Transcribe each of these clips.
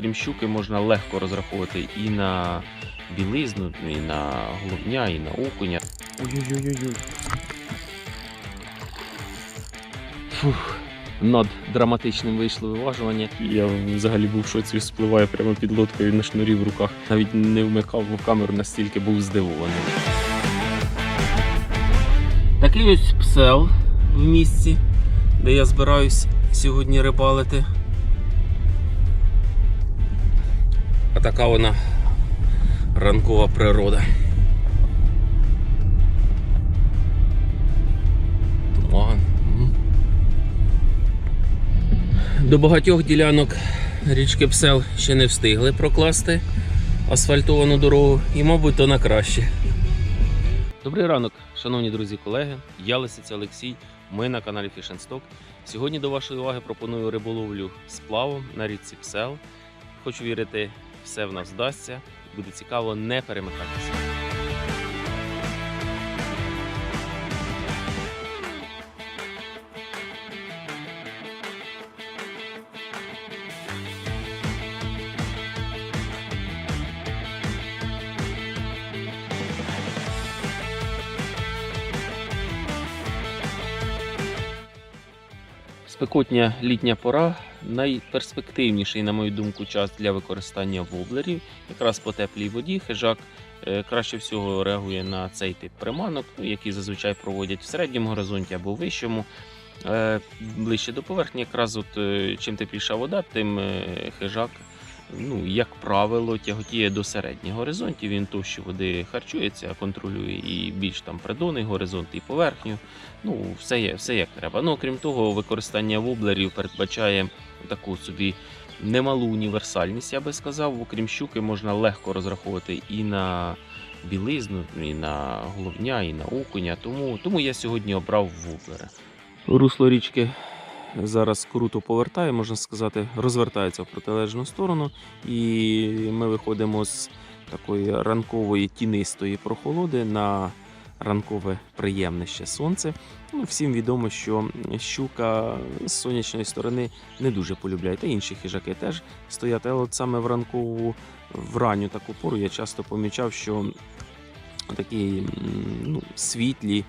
Крім щуки, можна легко розраховувати і на білизну, і на головня, і на окуня. Ой-ой-ой-ой. Фух. Над драматичним вийшло виважування. Я взагалі був в шоці, спливає прямо під лодкою на шнурі в руках. Навіть не вмикав в камеру, настільки був здивований. Такий ось псел в місці, де я збираюсь сьогодні рибалити. А така вона ранкова природа. Туман. До багатьох ділянок річки Псел ще не встигли прокласти асфальтовану дорогу і, мабуть, то на краще. Добрий ранок, шановні друзі колеги. Я Лисиця Олексій. Ми на каналі Stock. Сьогодні до вашої уваги пропоную риболовлю з плавом на річці Псел. Хочу вірити, все в нас вдасться. Буде цікаво, не перемикайтеся. Спекотня літня пора найперспективніший, на мою думку, час для використання воблерів. Якраз по теплій воді хижак е, краще всього реагує на цей тип приманок, ну, які зазвичай проводять в середньому горизонті або вищому. Е, Ближче до поверхні, якраз от е, чим тепліша вода, тим хижак, ну, як правило, тяготіє до середніх горизонтів. Він товщі води харчується, контролює і більш там придонний горизонт, і поверхню. Ну, все, є, все як треба. Ну, окрім того, використання воблерів передбачає таку собі немалу універсальність, я би сказав. Окрім щуки, можна легко розраховувати і на білизну, і на головня, і на окуня. Тому, тому я сьогодні обрав воблери. Русло річки зараз круто повертає, можна сказати, розвертається в протилежну сторону, і ми виходимо з такої ранкової тінистої прохолоди на ранкове приємне ще сонце. Ну, всім відомо, що щука з сонячної сторони не дуже полюбляє. Та інші хижаки теж стоять. Але от саме в ранкову в ранню таку пору я часто помічав, що такі ну, світлі,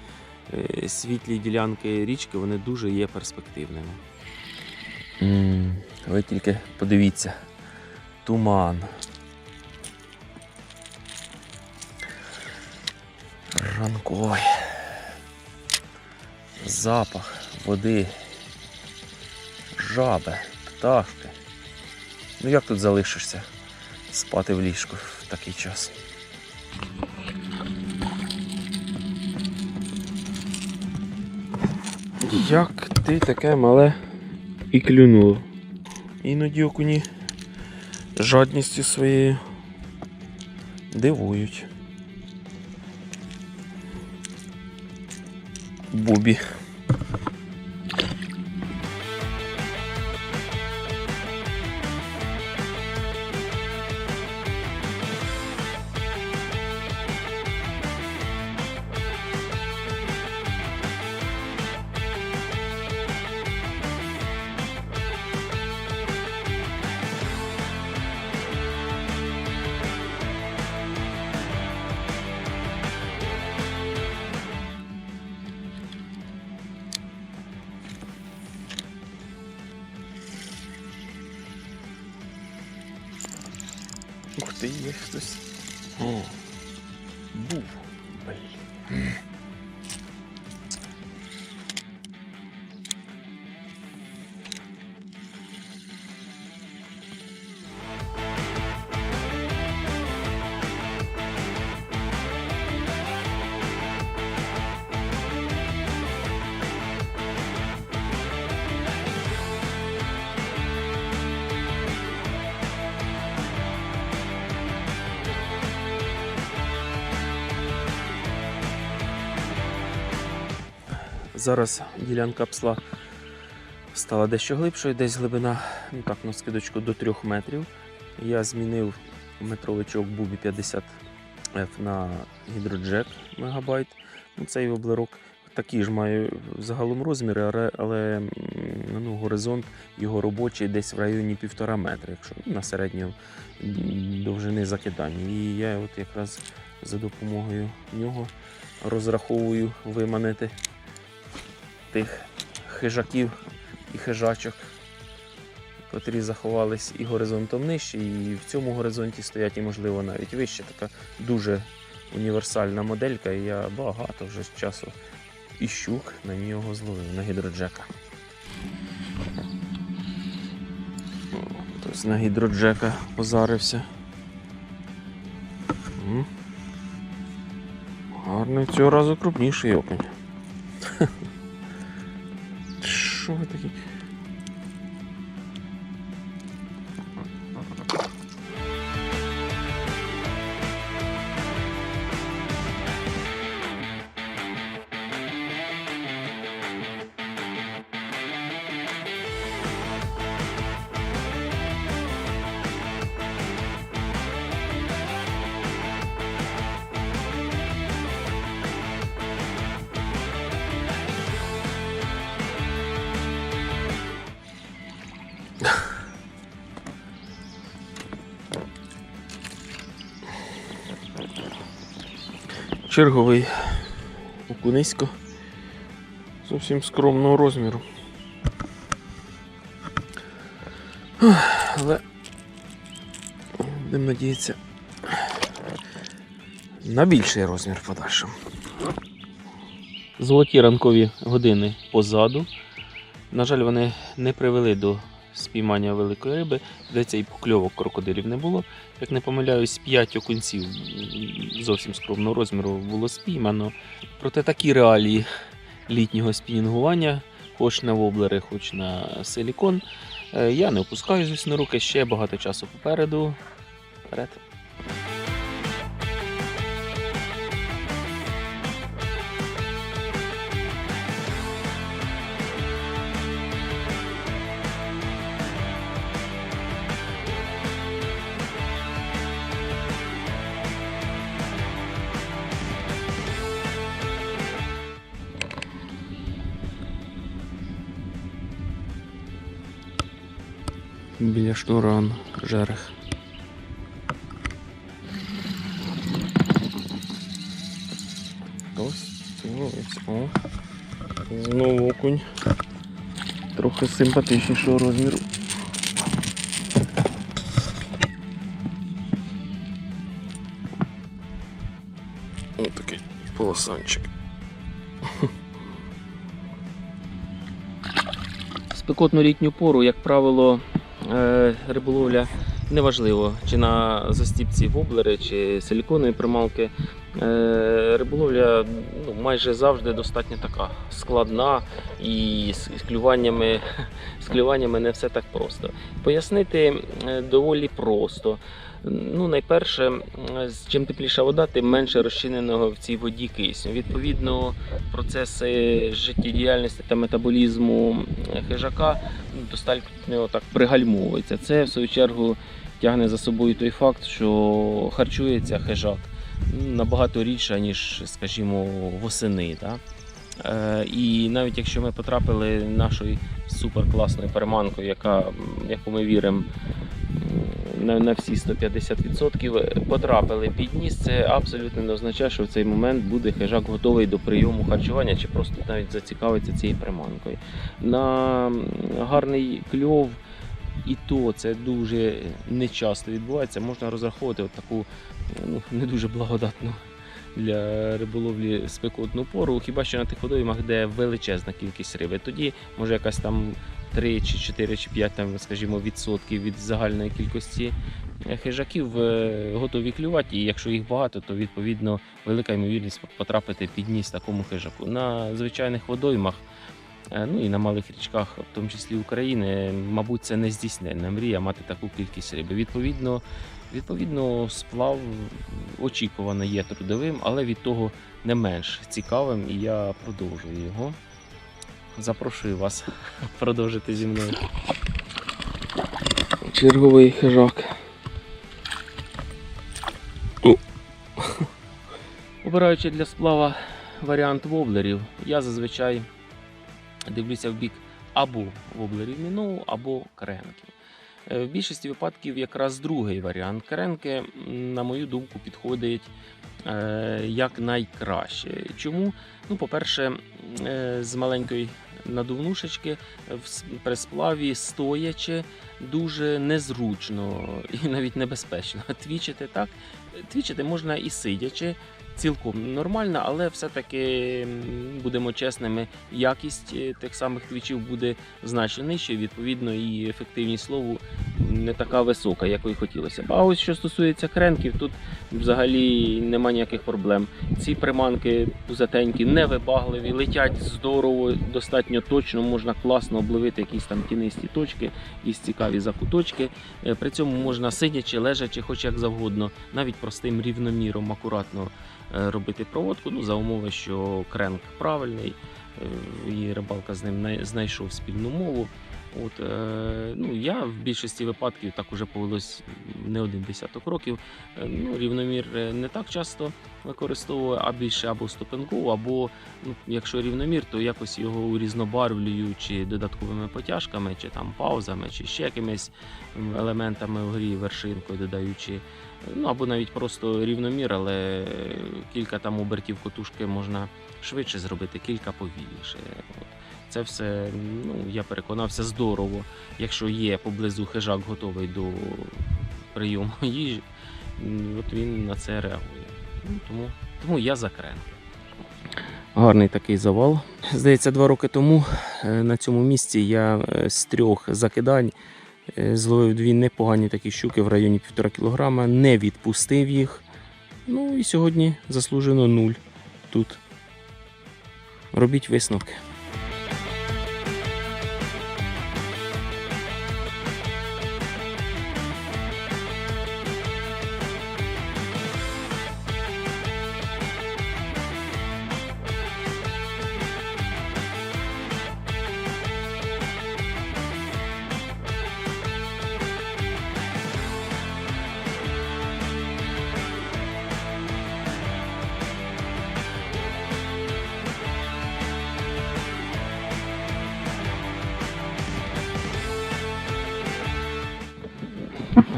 світлі ділянки річки вони дуже є перспективними. Ви тільки подивіться, туман. Ранковий. Запах води, жаби, пташки. Ну як тут залишишся спати в ліжку в такий час? Як ти таке мале і клюнуло? Іноді окуні жадністю своєю дивують. Бубі. Ух ти, є хтось. О, був. Зараз ділянка псла стала дещо глибшою, десь глибина, ну так, на скидочку до 3 метрів. Я змінив метровичок Бубі 50 F на гідроджек мегабайт. Ну, цей облирок такі ж має загалом розміри, але, але ну, горизонт його робочий десь в районі півтора метра, якщо на середньому довжини закидання. І я от якраз за допомогою нього розраховую виманити тих хижаків і хижачок, котрі заховались і горизонтом нижче, і в цьому горизонті стоять, і, можливо, навіть вище. Така дуже універсальна моделька, і я багато вже з часу і щук на нього зловив, на гідроджека. Тобто на гідроджека позарився. Гарний цього разу крупніший окунь. Що ви такі? Черговий окунисько зовсім скромного розміру. Але будемо надіятися на більший розмір в подальшому. Золоті ранкові години позаду. На жаль, вони не привели до спіймання великої риби, здається, і покльовок крокодилів не було. Як не помиляюсь, 5 окунців зовсім скромного розміру було спіймано. Проте такі реалії літнього спінінгування, хоч на воблери, хоч на силікон. Е, Я не опускаю, звісно, руки, ще багато часу попереду. Вперед. Біля шнуран жерех. Ось, ось, о. Знову окунь. Трохи симпатичнішого розміру. Ось такий полосанчик. спекотну літню пору, як правило, риболовля неважливо, чи на застіпці воблери, чи силіконові прималки. Е, Риболовля ну, майже завжди достатньо така складна і з клюваннями, з клюваннями не все так просто. Пояснити е, доволі просто. Ну, найперше, чим тепліша вода, тим менше розчиненого в цій воді кисню. Відповідно, процеси життєдіяльності та метаболізму хижака ну, достатньо так пригальмовуються. Це в свою чергу тягне за собою той факт, що харчується хижак набагато рідше, ніж, скажімо, восени. Да? Е, і навіть якщо ми потрапили нашою суперкласною переманкою, яка, яку ми віримо на, на всі 150% потрапили під ніс, це абсолютно не означає, що в цей момент буде хижак готовий до прийому харчування чи просто навіть зацікавиться цією приманкою. На гарний кльов. І то це дуже нечасто відбувається. Можна розраховувати от таку ну, не дуже благодатну для риболовлі спекотну пору, хіба що на тих водоймах, де величезна кількість риби. Тоді може якась там 3 чи 4 чи 5, там, скажімо, відсотків від загальної кількості е, хижаків е, готові клювати, і якщо їх багато, то відповідно велика ймовірність потрапити під ніс такому хижаку. На звичайних водоймах. е, Ну і на малих річках, в тому числі України, мабуть, це не здійсненна мрія мати таку кількість риби. Відповідно, відповідно, сплав очікувано є трудовим, але від того не менш цікавим, і я продовжую його. Запрошую вас продовжити зі мною. Черговий хижак. Обираючи для сплава варіант воблерів, я зазвичай дивлюся в бік або воблерів міноу, або кренків. Е, В більшості випадків якраз другий варіант кренки, на мою думку, підходить е, як найкраще. Чому? Ну, по-перше, е, з маленької надувнушечки при сплаві стоячи дуже незручно і навіть небезпечно. Твічити так. Твічити можна і сидячи. Цілком нормально, але все-таки будемо чесними, якість е, тих самих твічів буде значно нижча, відповідно, і ефективність слову не така висока, якої хотілося б. А ось що стосується кренків, тут взагалі нема ніяких проблем. Ці приманки пузатенькі, невибагливі, летять здорово, достатньо точно, можна класно обловити якісь там тінисті точки, якісь цікаві закуточки. Е, При цьому можна сидячи, лежачи, хоч як завгодно, навіть простим рівноміром акуратно робити проводку. Ну, за умови, що кренк правильний, е, і рибалка з ним най- знайшов спільну мову. От, е, ну, я в більшості випадків так уже повелось не один десяток років. Е, ну, рівномір е, не так часто використовую, а більше або стопинково, або ну, якщо рівномір, то якось його урізнобарвлюю чи додатковими потяжками, чи там паузами, чи ще якимись елементами в грі, вершинкою додаючи. Ну або навіть просто рівномір, але кілька там обертів котушки можна швидше зробити, кілька повільніше. Це все, ну я переконався, здорово. Якщо є поблизу хижак готовий до прийому їжі, от він на це реагує. Тому, тому я за кренки. Гарний такий завал. Здається, два роки тому е, на цьому місці я е, з трьох закидань е, зловив дві непогані такі щуки в районі 1,5 кг, не відпустив їх. Ну і сьогодні заслужено нуль тут. Робіть висновки.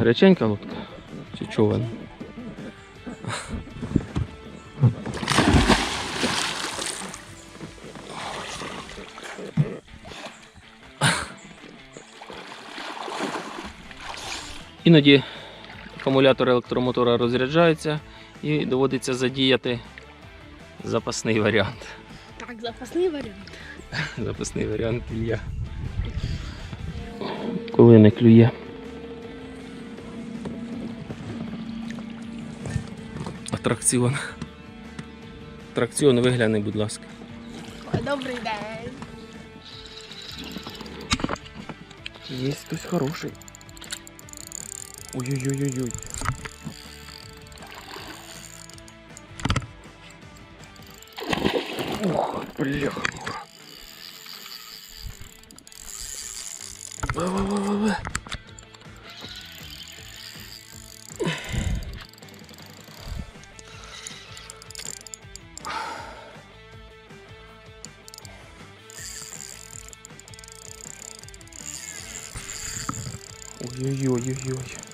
Реченька лодка чи човен? Іноді акумулятор електромотора розряджається і доводиться задіяти запасний варіант. Так, запасний варіант. Запасний варіант Ілля. Коли не клює. Атракціон. Атракціон вигляне, будь ласка. Добрий день. Є хтось хороший. Ой-ой-ой-ой. Ух, бляха. Ой-ой-ой-ой-ой.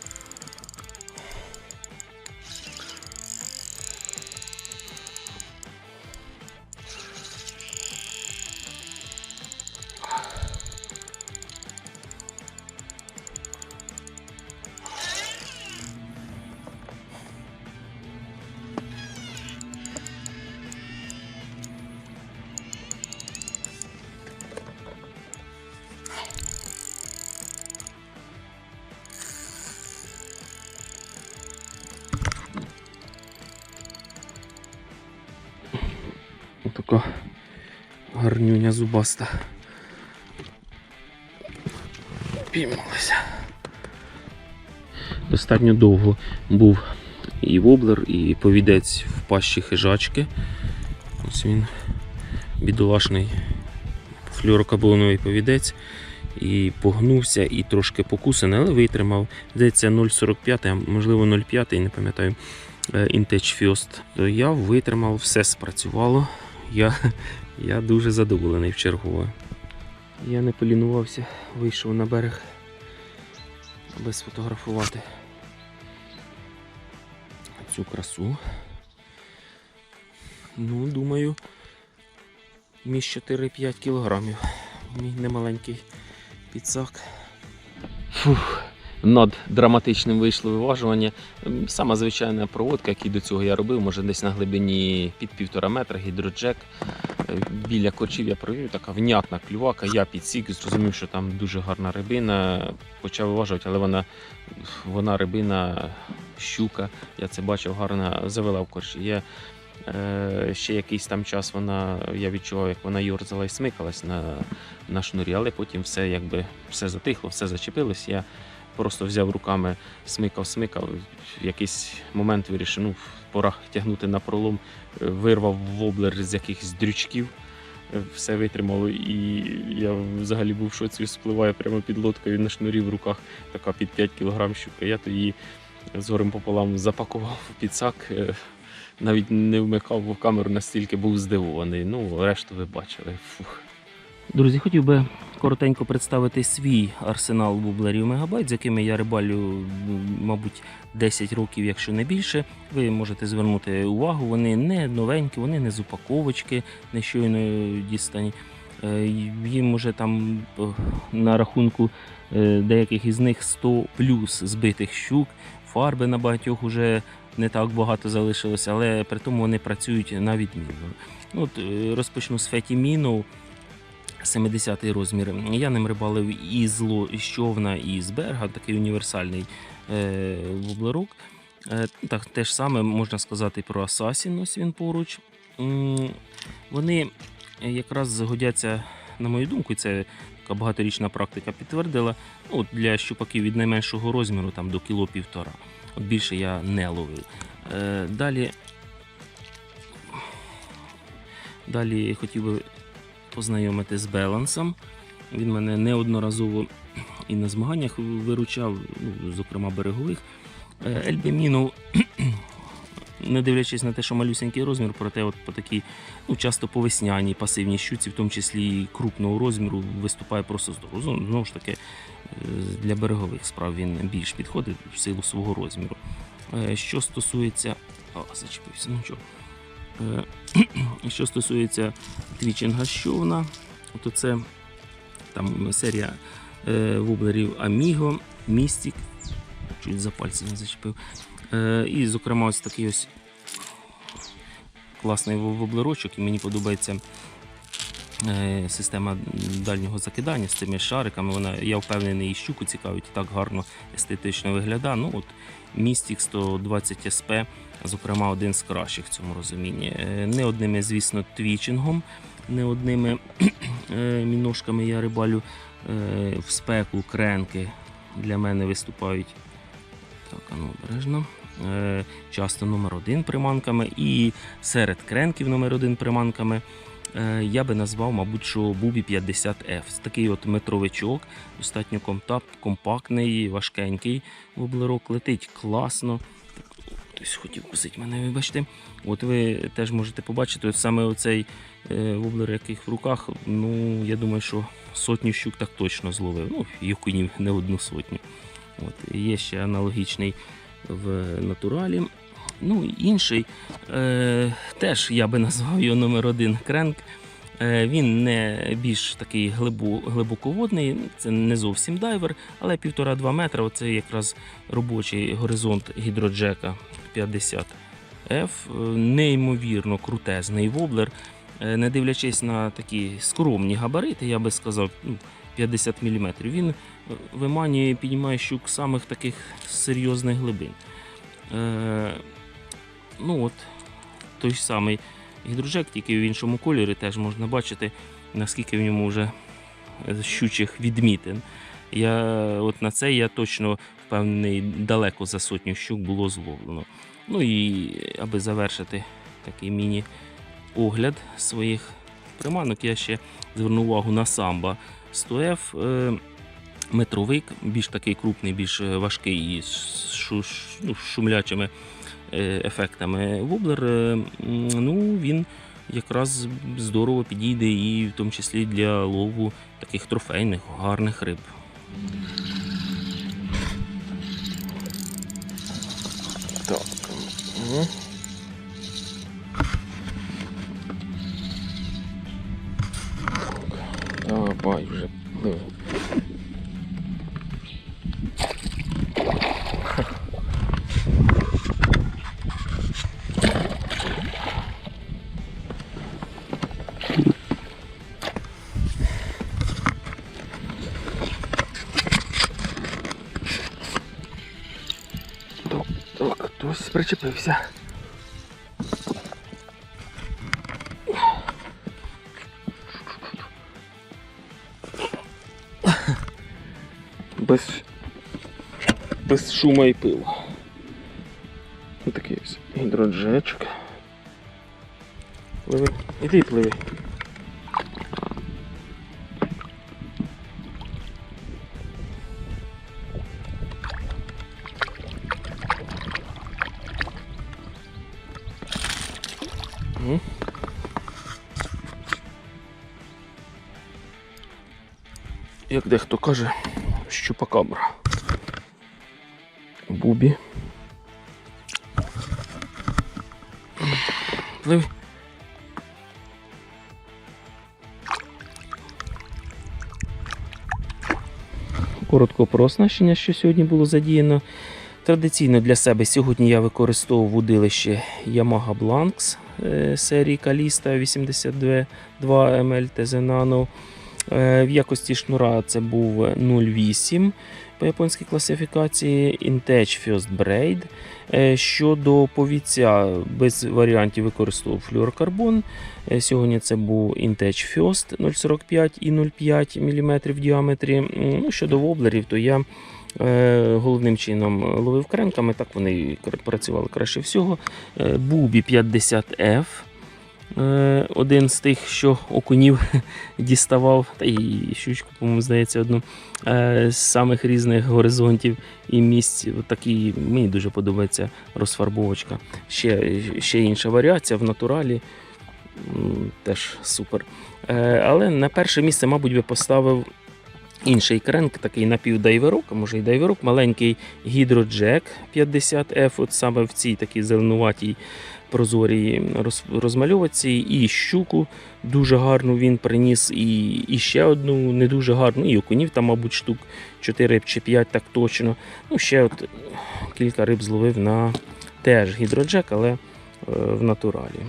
Зубаста. Піймалася. Достатньо довго був і воблер, і повідець в пащі хижачки. Ось він бідолашний флюорокабоновий повідець. І погнувся, і трошки покусаний, але витримав. Здається, 0,45, а можливо 0,5, не пам'ятаю. Інтеч Фіост. То я витримав, все спрацювало. Я, я дуже задоволений в чергове. Я не полінувався, вийшов на берег, аби сфотографувати цю красу. Ну, думаю, між 4-5 кілограмів. Мій немаленький підсак. Фух, над драматичним вийшло виважування. Сама звичайна проводка, яку до цього я робив, може десь на глибині під півтора метра, гідроджек. Біля корчів я провів, така внятна клювака. Я підсік, зрозумів, що там дуже гарна рибина. Почав виважувати, але вона, вона рибина, щука. Я це бачив, гарно завела в корчі. Я, е, ще якийсь там час вона, я відчував, як вона йорзала і смикалась на, на шнурі, але потім все якби все затихло, все зачепилось. Я просто взяв руками, смикав, смикав. В якийсь момент вирішив, ну, пора тягнути на пролом, Е, вирвав воблер з якихось дрючків. е, Все витримало, і я взагалі був в шоці, спливає прямо під лодкою на шнурі в руках, така під 5 кг щука. Я то її з горем пополам запакував в підсак, е, навіть не вмикав в камеру, настільки був здивований. Ну, решту ви бачили. Фух. Друзі, хотів би коротенько представити свій арсенал бублерів Мегабайт, з якими я рибалю, мабуть, 10 років, якщо не більше. Ви можете звернути увагу, вони не новенькі, вони не з упаковочки, не щойно дістані. Е, Їм уже там е, на рахунку е, деяких із них 100 плюс збитих щук, фарби на багатьох уже не так багато залишилося, але при тому вони працюють на відмінно. Ну, От, розпочну з Феті Міноу. 70-й розмір. Я ним рибалив і з, човна, і з берега, такий універсальний е, воблерок. Е, так, те ж саме можна сказати про Assassin, ось він поруч. М, Вони якраз годяться, на мою думку, це така багаторічна практика підтвердила. Ну, от для щупаків від найменшого розміру там, до кіло півтора. От більше я не ловив. Е, далі, далі хотів би познайомити з Белансом. Він мене неодноразово і на змаганнях виручав, ну, зокрема берегових. Е, Ельбіміну, не дивлячись на те, що малюсенький розмір, проте от по такій ну, часто по весняній пасивній щуці, в тому числі і крупного розміру, виступає просто здорово. Знову ж таки, е, для берегових справ він більш підходить в силу свого розміру. Е, Що стосується. О, зачепився, ну чого. Е, Що стосується твічинга щовна, то це там серія вублерів Amigo, Mystic, чуть за пальці не зачепив. Е, і, зокрема, ось такий ось класний воб- воблерочок, і мені подобається система дальнього закидання з цими шариками. Вона, я впевнений, і щуку цікавить, і так гарно естетично виглядає. Ну, от, Mystic 120 SP, зокрема, один з кращих в цьому розумінні. Е, Не одними, звісно, твічингом, не одними е, міношками я рибалю е, в спеку, кренки для мене виступають. Так, ну обережно. Е, Часто номер один приманками. І серед кренків номер один приманками е, я би назвав, мабуть, що Бубі 50F. Це такий от метровичок, достатньо компактний, важкенький воблерок, летить класно. Хтось хотів кусити мене, вибачте. От ви теж можете побачити, от саме оцей е, воблер, яких в руках, ну я думаю, що сотню щук так точно зловив. Ну, і окунів не одну сотню. От, є ще аналогічний в натуралі. Ну, інший е, теж я би назвав його номер один кренк. Е, він не більш такий глибу, глибоководний, це не зовсім дайвер, але 1,5-2 метра оце якраз робочий горизонт гідроджека 50 F. Е, Неймовірно крутезний воблер. Е, Не дивлячись на такі скромні габарити, я би сказав, ну, 50 мм. Він е, виманює піднімає щук самих таких серйозних глибин. Ну от, той самий гідроджек, тільки в іншому кольорі теж можна бачити, наскільки в ньому вже щучих відмітин. Я, от на це я точно впевнений, далеко за сотню щук було зловлено. Ну і аби завершити такий міні-огляд своїх приманок, я ще зверну увагу на самбо 100F. Е, метровик, більш такий крупний, більш важкий і з ну, шумлячими ефектами. Воблер, е, ну, він якраз здорово підійде і в тому числі для лову таких трофейних, гарних риб. Так. Давай вже. Причепився. Без, без шума і пилу. Ось такий ось гідроджечок. Пливи. Іди пливи. Як дехто каже, щупакабра. Бубі. Пливи. Коротко про оснащення, що сьогодні було задіяно. Традиційно для себе сьогодні я використовував удилище Yamaha Blanks е, серії Kalista 82 ML TZ Nano. Е, В якості шнура це був 0,8 по японській класифікації Intech First Braid. Е, Щодо повіця без варіантів використовував флюорокарбон. Е, Сьогодні це був Intech First 0,45 і 0,5 мм в діаметрі. Ну, щодо воблерів, то я е, головним чином ловив кренками, так вони працювали краще всього. Е, Бубі 50F. Е, Один з тих, що окунів діставав, та і щучку, по-моєму, здається, одну е, з самих різних горизонтів і місць. Такі, мені дуже подобається розфарбовочка. Ще, ще інша варіація в натуралі. Теж супер. Е, Але на перше місце, мабуть, би поставив інший кренк, такий напівдайверок, може і дайверок, маленький гідроджек 50F, от саме в цій такій зеленуватій прозорій роз- розмальовці, і щуку дуже гарну він приніс, і, і ще одну не дуже гарну, і окунів там, мабуть, штук 4 чи 5 так точно. Ну, ще от кілька риб зловив на теж гідроджек, але е, в натуралі.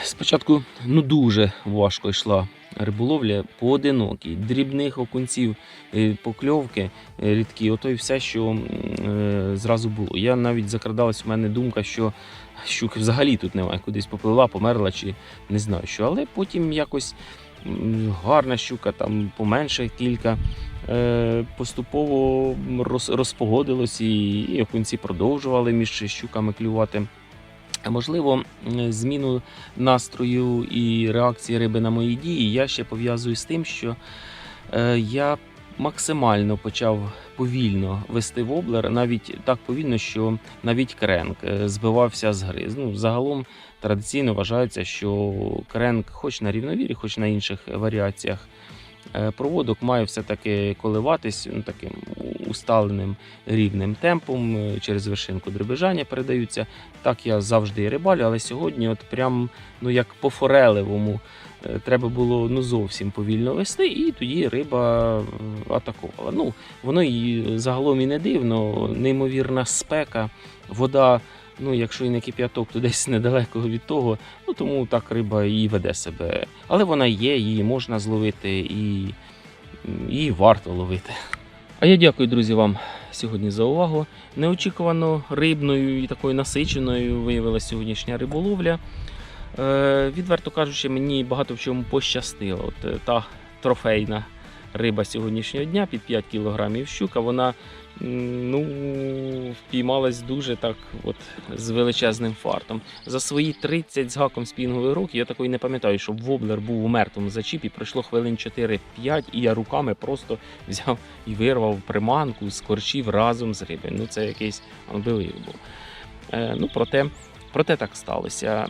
Спочатку ну дуже важко йшла риболовля поодинокі, дрібних окунців, е, покльовки е, рідкі, ото і все, що е, зразу було. Я навіть закрадалась у мене думка, що щуки взагалі тут немає, кудись поплила, померла чи не знаю що. Але потім якось гарна щука, там поменше кілька. е, Поступово роз, розпогодилось і окунці продовжували між щуками клювати. Можливо, зміну настрою і реакції риби на мої дії я ще пов'язую з тим, що е, я максимально почав повільно вести воблер, навіть так повільно, що навіть кренк е, збивався з гри. Ну, загалом традиційно вважається, що кренк, хоч на рівновірі, хоч на інших варіаціях. Е, Проводок має все-таки коливатись ну, таким усталеним рівним темпом е, через вершинку дребежання передаються. Так я завжди і рибалю, але сьогодні, от прям ну як по форелевому, е, треба було ну зовсім повільно вести, і тоді риба атакувала. Ну воно і загалом і не дивно, неймовірна спека, вода. Ну, якщо і не кип'яток, то десь недалеко від того. Ну тому так риба і веде себе. Але вона є, її можна зловити і її варто ловити. А я дякую, друзі, вам сьогодні за увагу. Неочікувано рибною і такою насиченою виявилася сьогоднішня риболовля. Е, відверто кажучи, мені багато в чому пощастило. От е, та трофейна риба сьогоднішнього дня під 5 кілограмів щука, вона ну, впіймалась дуже так от, з величезним фартом. За свої 30 з гаком спінгових років я такої не пам'ятаю, щоб воблер був у мертвому зачіпі. Пройшло хвилин 4-5, і я руками просто взяв і вирвав приманку з корчів разом з рибою. Ну це якийсь unbelievable. Е, ну, проте Проте так сталося.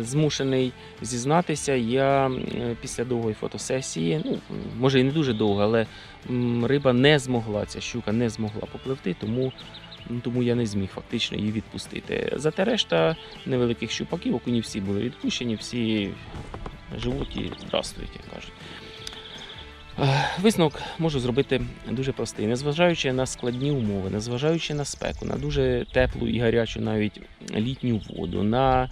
Змушений зізнатися, я після довгої фотосесії, ну може і не дуже довго, але риба не змогла, ця щука не змогла попливти, тому, тому я не зміг фактично її відпустити. Зате решта невеликих щупаків, окуні всі були відпущені, всі живуть і здравствують, як кажуть. Е, Висновок можу зробити дуже простий. Незважаючи на складні умови, незважаючи на спеку, на дуже теплу і гарячу навіть літню воду, на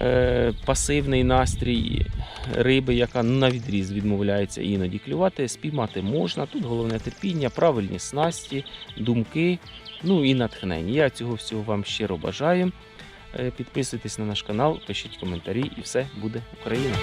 е, пасивний настрій риби, яка на відріз відмовляється іноді клювати, спіймати можна. Тут головне терпіння, правильні снасті, думки, ну і натхнення. Я цього всього вам щиро бажаю. Е, Підписуйтесь на наш канал, пишіть коментарі, і все буде Україна.